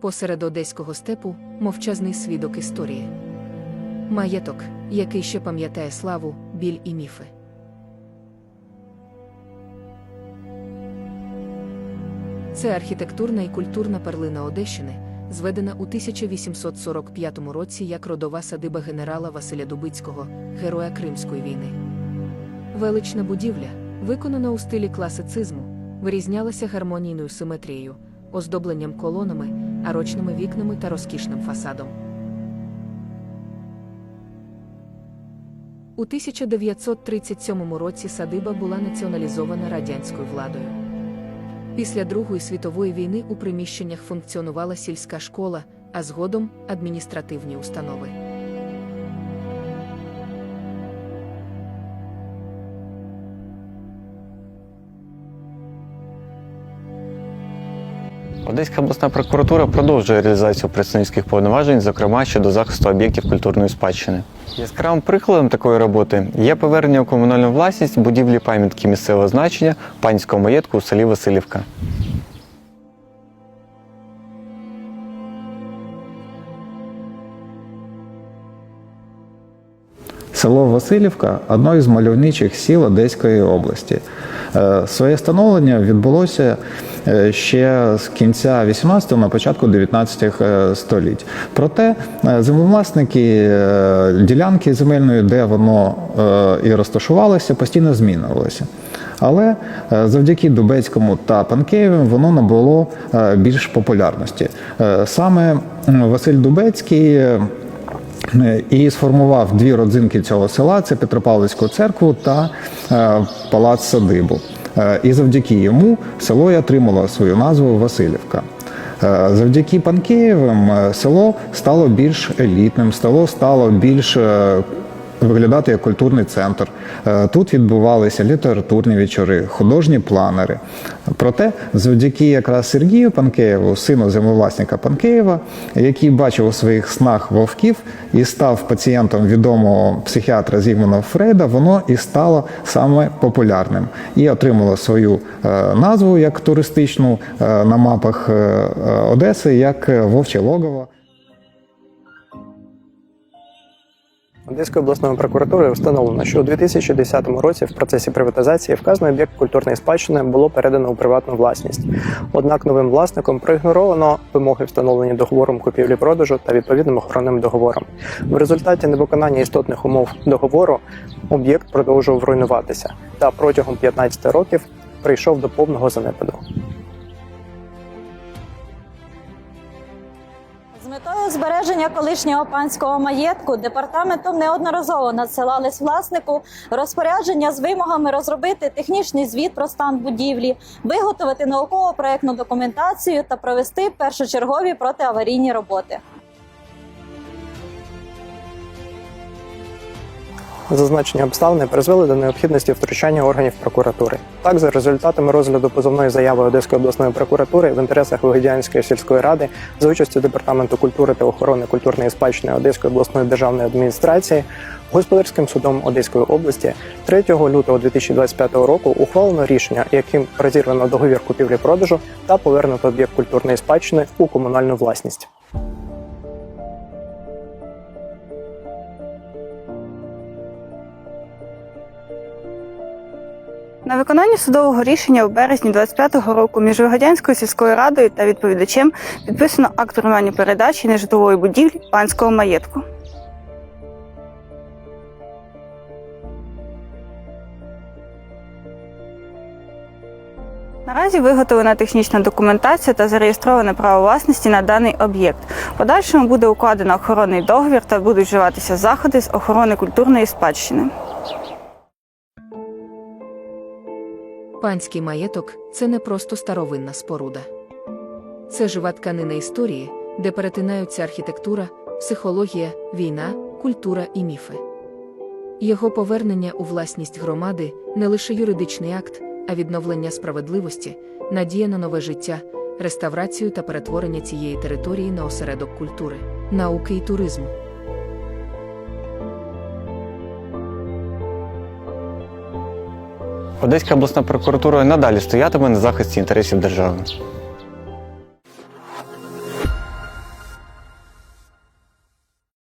посеред одеського степу мовчазний свідок історії. Маєток, який ще пам'ятає славу, біль і міфи. Це архітектурна і культурна перлина Одещини, зведена у 1845 році як родова садиба генерала Василя Дубицького, героя Кримської війни. Велична будівля, виконана у стилі класицизму, вирізнялася гармонійною симетрією, оздобленням колонами, арочними вікнами та розкішним фасадом. У 1937 році садиба була націоналізована радянською владою. Після Другої світової війни у приміщеннях функціонувала сільська школа, а згодом адміністративні установи. Одеська обласна прокуратура продовжує реалізацію представницьких повноважень, зокрема щодо захисту об'єктів культурної спадщини. Яскравим прикладом такої роботи є повернення у комунальну власність будівлі пам'ятки місцевого значення панського маєтку у селі Васильівка. Село Васильівка одно із мальовничих сіл Одеської області. Е, Своє становлення відбулося е, ще з кінця 18-го, на початку 19 е, століть. Проте землевласники ділянки земельної, де воно і розташувалося, постійно змінювалися. Але завдяки Дубецькому та Панкеєвим воно набуло більш популярності. Саме Василь Дубецький. І сформував дві родзинки цього села: це Петропавлівську церкву та е, палац садибу. Е, І завдяки йому село й отримало свою назву Васильівка. Е, Завдяки Панкеєвим село стало більш елітним, село стало більш виглядати як культурний центр. Е, Тут відбувалися літературні вечори, художні планери. Проте, завдяки якраз Сергію Панкеєву, сину землевласника Панкеєва, який бачив у своїх снах вовків і став пацієнтом відомого психіатра Зігмунда Фрейда, воно і стало саме популярним і отримало свою е, назву як туристичну е, на мапах Одеси, як Вовче Логово. Одеською обласною прокуратурою встановлено, що у 2010 році в процесі приватизації вказаний об'єкт культурної спадщини було передано у приватну власність. Однак новим власником проігноровано вимоги, встановлені договором купівлі-продажу та відповідним охоронним договором. В результаті невиконання істотних умов договору об'єкт продовжував руйнуватися та протягом 15 років прийшов до повного занепаду. З метою збереження колишнього панського маєтку департаментом неодноразово надсилались власнику розпорядження з вимогами розробити технічний звіт про стан будівлі, виготовити науково-проектну документацію та провести першочергові протиаварійні роботи. Зазначені обставини призвели до необхідності втручання органів прокуратури. Так, за результатами розгляду позовної заяви Одеської обласної прокуратури в інтересах Вигодянської сільської ради за участю департаменту культури та охорони культурної спадщини Одеської обласної державної адміністрації господарським судом Одеської області 3 лютого 2025 року ухвалено рішення, яким розірвано договір купівлі-продажу та повернуто об'єкт культурної спадщини у комунальну власність. На виконання судового рішення у березні 25-го року між Вигодянською сільською радою та відповідачем підписано акт руйнування передачі нежитлової будівлі панського маєтку. Наразі виготовлена технічна документація та зареєстроване право власності на даний об'єкт. Подальшому буде укладено охоронний договір та будуть вживатися заходи з охорони культурної спадщини. Панський маєток це не просто старовинна споруда. Це жива тканина історії, де перетинаються архітектура, психологія, війна, культура і міфи. Його повернення у власність громади не лише юридичний акт, а відновлення справедливості, надія на нове життя, реставрацію та перетворення цієї території на осередок культури, науки і туризму. Одеська обласна прокуратура надалі стоятиме на захисті інтересів держави.